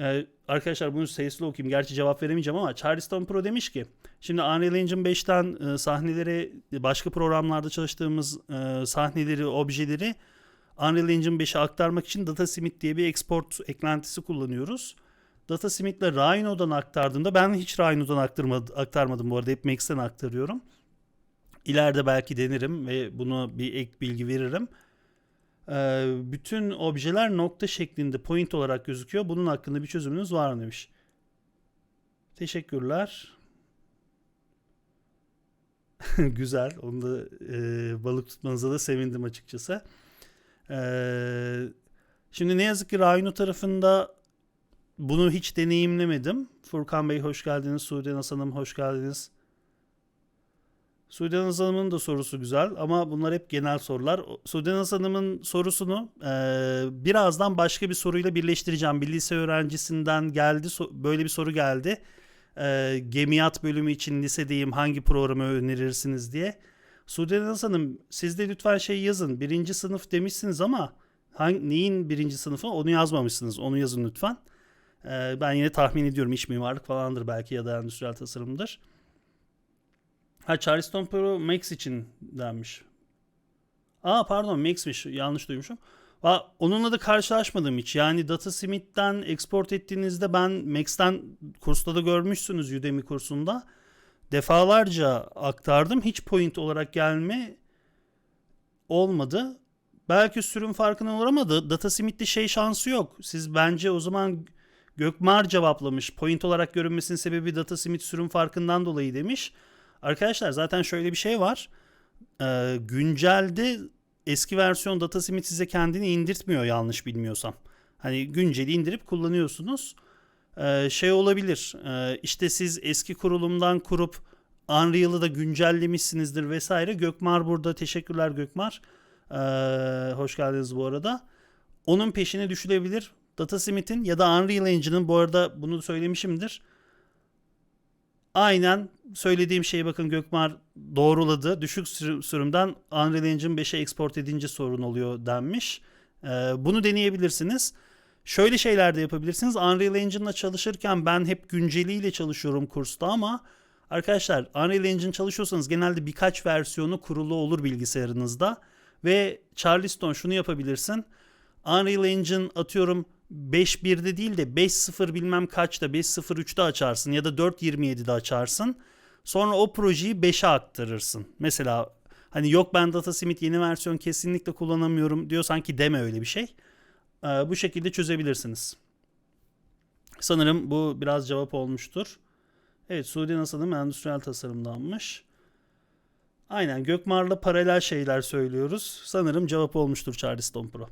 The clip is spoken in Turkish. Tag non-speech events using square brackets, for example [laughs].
Ee, arkadaşlar bunu sesli okuyayım. Gerçi cevap veremeyeceğim ama Charleston Pro demiş ki şimdi Unreal Engine 5'ten e, sahneleri başka programlarda çalıştığımız e, sahneleri, objeleri Unreal Engine 5'e aktarmak için DataSmith diye bir export eklentisi kullanıyoruz. DataSmith'le Rhino'dan aktardığımda ben hiç Rhino'dan aktarmadım, aktarmadım bu arada. Hep Max'ten aktarıyorum. İleride belki denerim ve bunu bir ek bilgi veririm. Ee, bütün objeler nokta şeklinde point olarak gözüküyor. Bunun hakkında bir çözümünüz var mı demiş. Teşekkürler. [laughs] Güzel. Onu da e, balık tutmanıza da sevindim açıkçası. Ee, şimdi ne yazık ki Rhino tarafında bunu hiç deneyimlemedim. Furkan Bey hoş geldiniz. Naz Hanım hoş geldiniz. Sude Naz Hanım'ın da sorusu güzel ama bunlar hep genel sorular. Sude Naz Hanım'ın sorusunu e, birazdan başka bir soruyla birleştireceğim. Bir lise öğrencisinden geldi böyle bir soru geldi. E, gemiyat bölümü için lisedeyim hangi programı önerirsiniz diye. Sude Naz Hanım siz de lütfen şey yazın. Birinci sınıf demişsiniz ama hangi, neyin birinci sınıfı onu yazmamışsınız. Onu yazın lütfen. E, ben yine tahmin ediyorum iç mimarlık falandır belki ya da endüstriyel tasarımdır. Ha Charleston Pro Max için denmiş. Aa pardon Max'miş yanlış duymuşum. Aa, onunla da karşılaşmadım hiç. Yani DataSmith'ten export ettiğinizde ben Max'ten kursta da görmüşsünüz Udemy kursunda. Defalarca aktardım. Hiç point olarak gelme olmadı. Belki sürüm farkına olur ama da DataSmith'te şey şansı yok. Siz bence o zaman Gökmar cevaplamış. Point olarak görünmesinin sebebi DataSmith sürüm farkından dolayı demiş. Arkadaşlar zaten şöyle bir şey var. Ee, güncelde eski versiyon DataSmith size kendini indirtmiyor yanlış bilmiyorsam. Hani günceli indirip kullanıyorsunuz. Ee, şey olabilir. Ee, işte siz eski kurulumdan kurup Unreal'ı da güncellemişsinizdir vesaire. Gökmar burada. Teşekkürler Gökmar. Ee, hoş geldiniz bu arada. Onun peşine düşülebilir. DataSmith'in ya da Unreal Engine'ın bu arada bunu söylemişimdir. Aynen söylediğim şeyi bakın Gökmar doğruladı. Düşük sürü- sürümden Unreal Engine 5'e export edince sorun oluyor denmiş. Ee, bunu deneyebilirsiniz. Şöyle şeyler de yapabilirsiniz. Unreal Engine'la çalışırken ben hep günceliyle çalışıyorum kursta ama arkadaşlar Unreal Engine çalışıyorsanız genelde birkaç versiyonu kurulu olur bilgisayarınızda. Ve Charleston şunu yapabilirsin. Unreal Engine atıyorum 5.1'de değil de 5.0 bilmem kaçta 5.03'te açarsın ya da 4.27'de açarsın. Sonra o projeyi 5'e aktarırsın. Mesela hani yok ben DataSmith yeni versiyon kesinlikle kullanamıyorum diyorsan ki deme öyle bir şey. Ee, bu şekilde çözebilirsiniz. Sanırım bu biraz cevap olmuştur. Evet Suudi Nasıl'ın endüstriyel tasarımdanmış. Aynen Gökmar'la paralel şeyler söylüyoruz. Sanırım cevap olmuştur Charleston Pro.